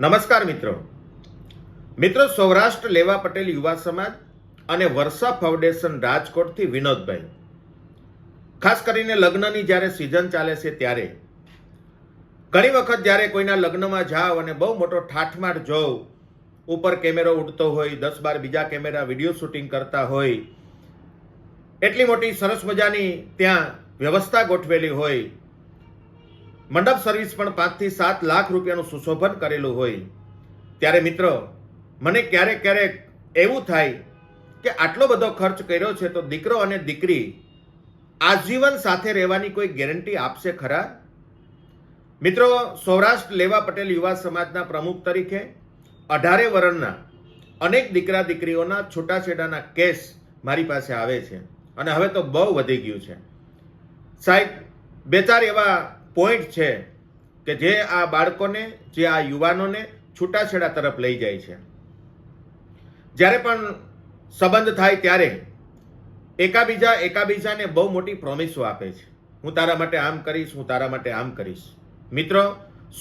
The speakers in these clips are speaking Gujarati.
નમસ્કાર મિત્રો. મિત્રો, સૌરાષ્ટ્ર લેવા પટેલ યુવા સમાજ અને વર્ષા ફાઉન્ડેશન રાજકોટથી વિનોદભાઈ. ખાસ કરીને લગ્નની જ્યારે સિઝન ચાલે છે ત્યારે. ઘણી વખત જ્યારે કોઈના લગ્નમાં જાઓ અને બહુ મોટો ઠાઠમાટ જોઉં ઉપર કેમેરો ઉડતો હોય, દસ બાર બીજા કેમેરા વીડિયો શૂટિંગ કરતા હોય, એટલી મોટી સરસ મજાની ત્યાં વ્યવસ્થા ગોઠવેલી હોય મંડપ સર્વિસ પણ પાંચથી સાત લાખ રૂપિયાનું સુશોભન કરેલું હોય. ત્યારે મિત્રો, મને ક્યારેક ક્યારેક એવું થાય કે આટલો બધો ખર્ચ કર્યો છે તો દીકરો અને દીકરી આજીવન સાથે રહેવાની કોઈ ગેરંટી આપશે ખરા? મિત્રો, સૌરાષ્ટ્ર લેવા પટેલ યુવા સમાજના પ્રમુખ તરીકે અઢારે વરણના અનેક દીકરા દીકરીઓના છૂટાછેડાના કેસ મારી પાસે આવે છે અને હવે તો બહુ વધી ગયું છે. સાહેબ, બે ચાર એવા પોઈન્ટ છે કે જે આ બાળકોને, જે આ યુવાનોને છૂટાછેડા તરફ લઈ જાય છે. જ્યારે પણ સંબંધ થાય ત્યારે એકાબીજા એકાબીજાને બહુ મોટી પ્રોમિસો આપે છે. હું તારા માટે આમ કરીશ, હું તારા માટે આમ કરીશ. મિત્રો,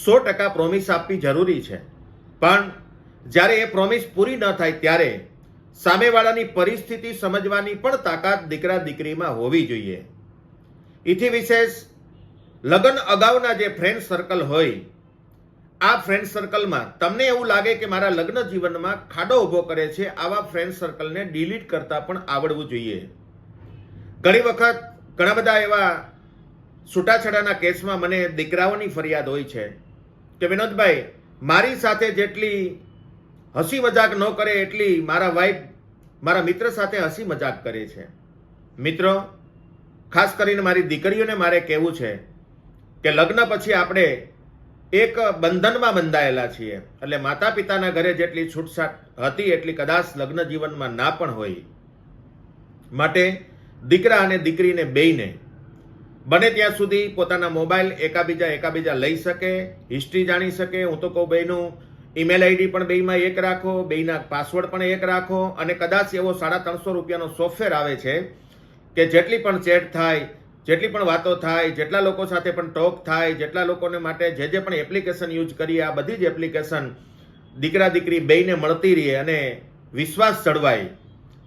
સો ટકા પ્રોમિસ આપવી જરૂરી છે. પણ જ્યારે એ પ્રોમિસ પૂરી ન થાય ત્યારે સામેવાળાની પરિસ્થિતિ સમજવાની પણ તાકાત દીકરા દીકરીમાં હોવી જોઈએ. એથી વિશેષ લગ્ન અગાઉના જે ફ્રેન્ડ સર્કલ હોય, આ ફ્રેન્ડ સર્કલમાં તમને એવું લાગે કે મારા લગ્ન જીવનમાં ખાડો ઊભો કરે છે, આવા ફ્રેન્ડ સર્કલને ડિલીટ કરતા પણ આવડવું જોઈએ. ઘણી વખત ઘણા બધા એવા છૂટાછેડાના કેસમાં મને દીકરાઓની ફરિયાદ હોય છે કે, વિનોદભાઈ, મારી સાથે જેટલી હસી મજાક ન કરે, એટલી મારા વાઈફ મારા મિત્ર સાથે હસી મજાક કરે છે. મિત્રો, ખાસ કરીને મારી દીકરીઓને મારે કહેવું છે કે લગ્ન પછી આપણે એક બંધનમાં બંધાયેલા છીએ. એટલે માતા પિતાના ઘરે જેટલી છૂટછાટ હતી, એટલી કદાચ લગ્ન જીવનમાં ના પણ હોય. માટે દીકરા અને દીકરીને બેયને બને ત્યાં સુધી પોતાના મોબાઈલ એકાબીજા એકાબીજા લઈ શકે, હિસ્ટ્રી જાણી શકે. હું તો કહું બેયનું ઈમેલ આઈડી પણ બેયમાં એક રાખો, બેયના પાસવર્ડ પણ એક રાખો. અને કદાચ એવો સાડા ત્રણસો રૂપિયાનો સોફ્ટવેર આવે છે કે જેટલી પણ ચેટ થાય જેટલી પણ વાતો થાય, જેટલા લોકો સાથે પણ ટોક થાય, જેટલા લોકોને માટે જે જે પણ એપ્લિકેશન યુઝ કરીએ, આ બધી જ એપ્લિકેશન દીકરા દીકરી બેયને મળતી રહે અને વિશ્વાસ જળવાય,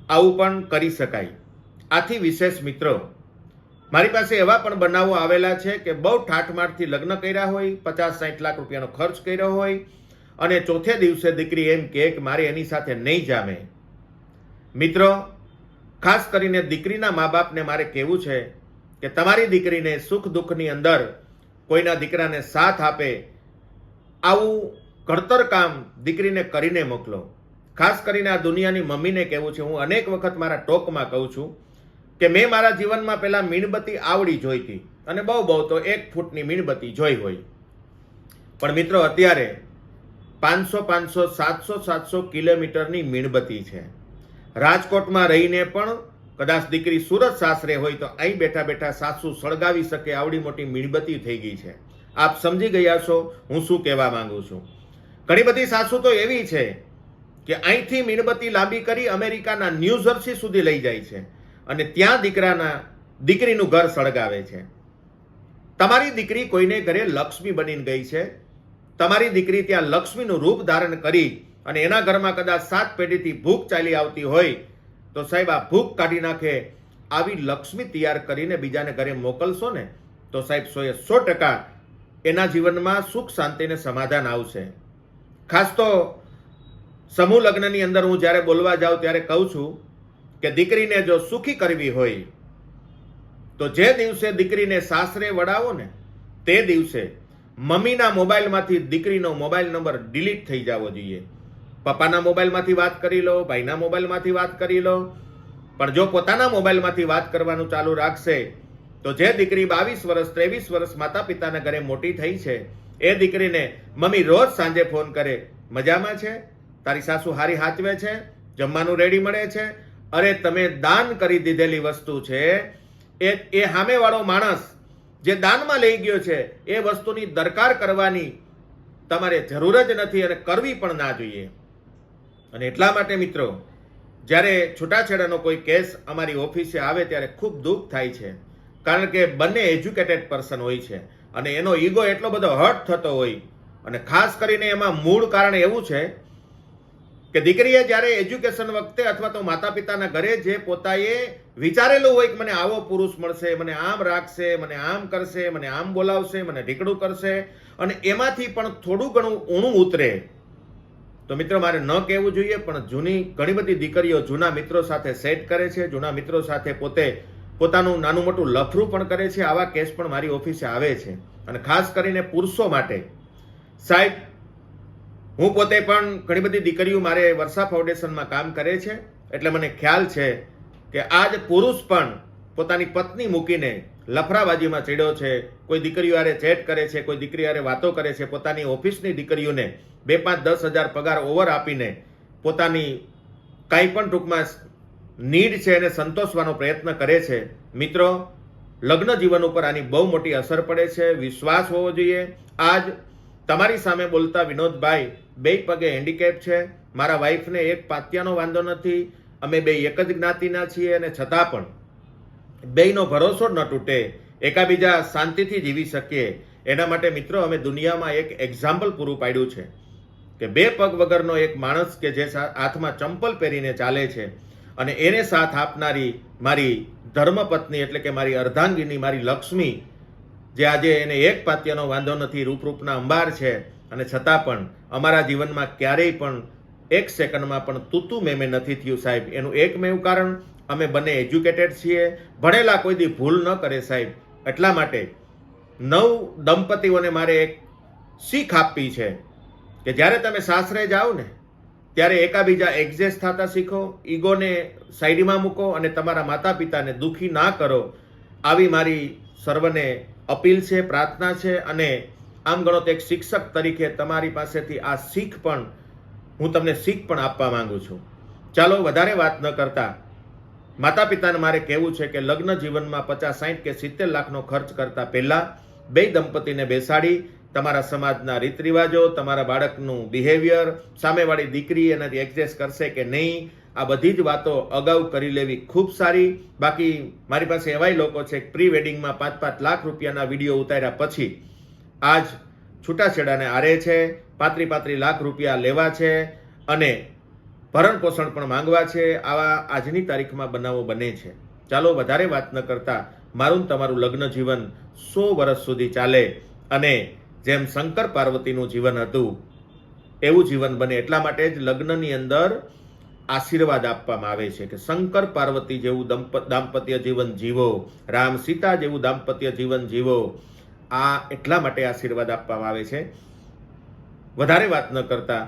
આવું પણ કરી શકાય. આથી વિશેષ મિત્રો, મારી પાસે એવા પણ બનાવો આવેલા છે કે બહુ ઠાઠમાઠથી લગ્ન કર્યા હોય, પચાસ સાઠ લાખ રૂપિયાનો ખર્ચ કર્યો હોય, અને ચોથે દિવસે દીકરી એમ કે મારે એની સાથે નહીં જામે. મિત્રો, ખાસ કરીને દીકરીના મા બાપને મારે કહેવું છે કે તમારી દીકરીને સુખ દુઃખની અંદર કોઈના દીકરાને સાથ આપે, આવું ઘડતર કામ દીકરીને કરીને મોકલો. ખાસ કરીને આ દુનિયાની મમ્મીને કહેવું છે. હું અનેક વખત મારા ટોકમાં કહું છું કે મેં મારા જીવનમાં પહેલાં મીણબત્તી આવડી જોઈતી અને બહુ બહુ તો એક ફૂટની મીણબત્તી જોઈ હોય. પણ મિત્રો, અત્યારે પાંચસો પાંચસો, સાતસો સાતસો કિલોમીટરની મીણબત્તી છે. રાજકોટમાં રહીને પણ કદાચ દીકરી સુરત સાસરે હોય તો અહીં બેઠા બેઠા સાસુ સળગાવી શકે આવડી મોટી મીણબત્તી થઈ ગઈ છે. આપ સમજી ગયા છો, હું શું કહેવા માંગુ છું? ઘણી બધી સાસુ તો એવી છે કે અહીંથી મીણબત્તી લાંબી કરી અમેરિકાના ન્યૂઝર્સી સુધી લઈ જાય છે અને ત્યાં દીકરાના, દીકરીનું ઘર સળગાવે છે. તમારી દીકરી કોઈને ઘરે લક્ષ્મી બનીને ગઈ છે? તમારી દીકરી ત્યાં લક્ષ્મીનું રૂપ ધારણ કરી અને એના ઘરમાં કદાચ સાત પેઢીથી ભૂખ ચાલી આવતી હોય તો સાહેબ, આ ભૂખ કાઢી નાખે આવી લક્ષ્મી તૈયાર કરીને બીજાને ઘરે મોકલશો ને, તો સાહેબ, સો એ સો ટકા એના જીવનમાં સુખ શાંતિને સમાધાન આવશે. ખાસ તો સમૂહ લગ્નની અંદર હું જ્યારે બોલવા જાઉં ત્યારે કહું છું કે દીકરીને જો સુખી કરવી હોય, તો જે દિવસે દીકરીને સાસરે વડાવો ને, તે દિવસે મમ્મીના મોબાઈલમાંથી દીકરીનો મોબાઈલ નંબર ડિલીટ થઈ જવો જોઈએ. પપ્પાના મોબાઈલમાંથી વાત કરી લો, ભાઈના મોબાઈલમાંથી વાત કરી લો. પણ જો પોતાના મોબાઈલમાંથી વાત કરવાનું ચાલુ રાખશે, તો જે દીકરી બાવીસ વર્ષ, ત્રેવીસ વર્ષ માતા પિતાના ઘરે મોટી થઈ છે, એ દીકરીને મમ્મી રોજ સાંજે ફોન કરે, મજામાં છે? તારી સાસુ હારી હાચવે છે? જમવાનું રેડી મળે છે? અરે, તમે દાન કરી દીધેલી વસ્તુ છે. એ એ સામેવાળો માણસ જે દાનમાં લઈ ગયો છે, એ વસ્તુની દરકાર કરવાની તમારે જરૂર જ નથી અને કરવી પણ ના જોઈએ. અને એટલા માટે મિત્રો, જ્યારે છૂટાછેડાનો કોઈ કેસ અમારી ઓફિસે આવે ત્યારે ખૂબ દુઃખ થાય છે. કારણ કે બંને એજ્યુકેટેડ પર્સન હોય છે અને એનો ઈગો એટલો બધો હર્ટ થતો હોય અને ખાસ કરીને એમાં મૂળ કારણ એવું છે કે દીકરીએ જ્યારે એજ્યુકેશન વખતે અથવા તો માતા પિતાના ઘરે જે પોતાએ વિચારેલું હોય કે મને આવો પુરુષ મળશે, મને આમ રાખશે, મને આમ કરશે, મને આમ બોલાવશે, મને ઢીકડું કરશે અને એમાંથી પણ થોડું ઘણું ઊણું ઉતરે તો મિત્રો મારે ન કહેવું જોઈએ, પણ જૂની ઘણી બધી દીકરીઓ જૂના મિત્રો સાથે સેટ કરે છે, જૂના મિત્રો સાથે પોતે પોતાનું નાનું મોટું લફરું પણ કરે છે, આવા કેસ પણ મારી ઓફિસે આવે છે. અને ખાસ કરીને પુરુષો માટે, સાહેબ, હું પોતે પણ ઘણી બધી દીકરીઓ મારે વર્ષા ફાઉન્ડેશનમાં કામ કરે છે, એટલે મને ખ્યાલ છે કે આજ પુરુષ પણ પોતાની પત્ની મૂકીને લફરાબાજીમાં ચડ્યો છે, કોઈ દીકરીઓ આરે ચેટ કરે છે, કોઈ દીકરી આરે વાતો કરે છે, પોતાની ઓફિસની દીકરીઓને બે પાંચ દસ હજાર પગાર ઓવર આપીને પોતાની કાંઈ પણ ટૂંકમાં નીડ છે એને સંતોષવાનો પ્રયત્ન કરે છે. મિત્રો, લગ્ન જીવન ઉપર આની બહુ મોટી અસર પડે છે, વિશ્વાસ હોવો જોઈએ. આજ તમારી સામે બોલતા વિનોદભાઈ બે પગે હેન્ડીકેપ છે, મારા વાઈફને એક પાત્યાનો વાંધો નથી, અમે બે એક જ જ્ઞાતિના છીએ અને છતાં પણ બેયનો ભરોસો ન તૂટે, એકાબીજા શાંતિથી જીવી શકીએ. એના માટે મિત્રો અમે દુનિયામાં એક એક્ઝામ્પલ પૂરું પાડ્યું છે, કે બે પગ વગરનો એક માણસ કે જે હાથમાં ચંપલ પહેરીને ચાલે છે અને એને સાથ આપનારી મારી ધર્મપત્ની એટલે કે મારી અર્ધાંગીની, મારી લક્ષ્મી, જે આજે એને એક પાત્યનો વાંધો નથી, રૂપરૂપના અંબાર છે અને છતાં પણ અમારા જીવનમાં ક્યારેય પણ એક સેકન્ડમાં પણ તૂતું મેમે નથી થયું સાહેબ. એનું એકમેવ કારણ અમે બંને એજ્યુકેટેડ છીએ. ભણેલા કોઈ દી ભૂલ ન કરે સાહેબ. એટલા માટે નવ દંપતીઓને મારે એક શીખ આપવી છે કે જ્યારે તમે સાસરે જાઓ ને, ત્યારે એકાબીજા એક્ઝેસ્ટ થતા શીખો, ઈગોને સાઈડમાં મૂકો અને તમારા માતા પિતાને દુખી ના કરો. આવી મારી સર્વને અપીલ છે, પ્રાર્થના છે અને આમ ગણો એક શિક્ષક તરીકે તમારી પાસેથી આ શીખ પણ હું તમને શીખ પણ આપવા માંગુ છું. ચાલો વધારે વાત ન કરતા. માતા પિતાને મારે કહેવું છે કે લગ્ન જીવનમાં પચાસ સાઠ કે સિત્તેર લાખનો ખર્ચ કરતા પહેલા બે દંપતીને બેસાડી, તમારા સમાજના રીત રિવાજો તમારા બાળકનું બિહેવિયર સામેવાળી દીકરી એનાથી એડજસ્ટ કરશે કે નહીં, આ બધી જ વાતો અગાઉ કરી લેવી ખૂબ સારી. બાકી મારી પાસે એવાય લોકો છે પ્રી વેડિંગમાં પાંચ પાંચ લાખ રૂપિયાના વીડિયો ઉતાર્યા પછી આજ છૂટાછેડાને આરે છે, પાંત્રી પાંત્રી લાખ રૂપિયા લેવા છે અને ભરણ પોષણ પણ માંગવા છે, આવા આજની તારીખમાં બનાવો બને છે. ચાલો વધારે વાત ન કરતા મારું તમારું લગ્ન જીવન સો વર્ષ સુધી ચાલે અને જેમ શંકર પાર્વતીનું જીવન હતું, એવું જીવન બને એટલા માટે જ લગ્નની અંદર આશીર્વાદ આપવામાં આવે છે કે શંકર પાર્વતી જેવું દંપ, દાંપત્ય જીવન જીવો, રામ સીતા જેવું દાંપત્ય જીવન જીવો, આ એટલા માટે આશીર્વાદ આપવામાં આવે છે. વધારે વાત ન કરતા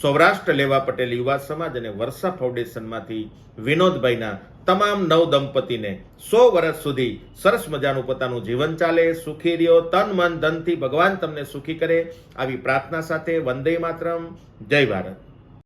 સૌરાષ્ટ્ર લેવા પટેલ યુવા સમાજ અને વર્ષા ફાઉન્ડેશનમાંથી વિનોદભાઈના તમામ નવ દંપતીને સો વર્ષ સુધી સરસ મજાનું પોતાનું જીવન ચાલે, સુખી રહ્યો, તન, મન, ધનથી ભગવાન તમને સુખી કરે, આવી પ્રાર્થના સાથે વંદે માતરમ. જય ભારત.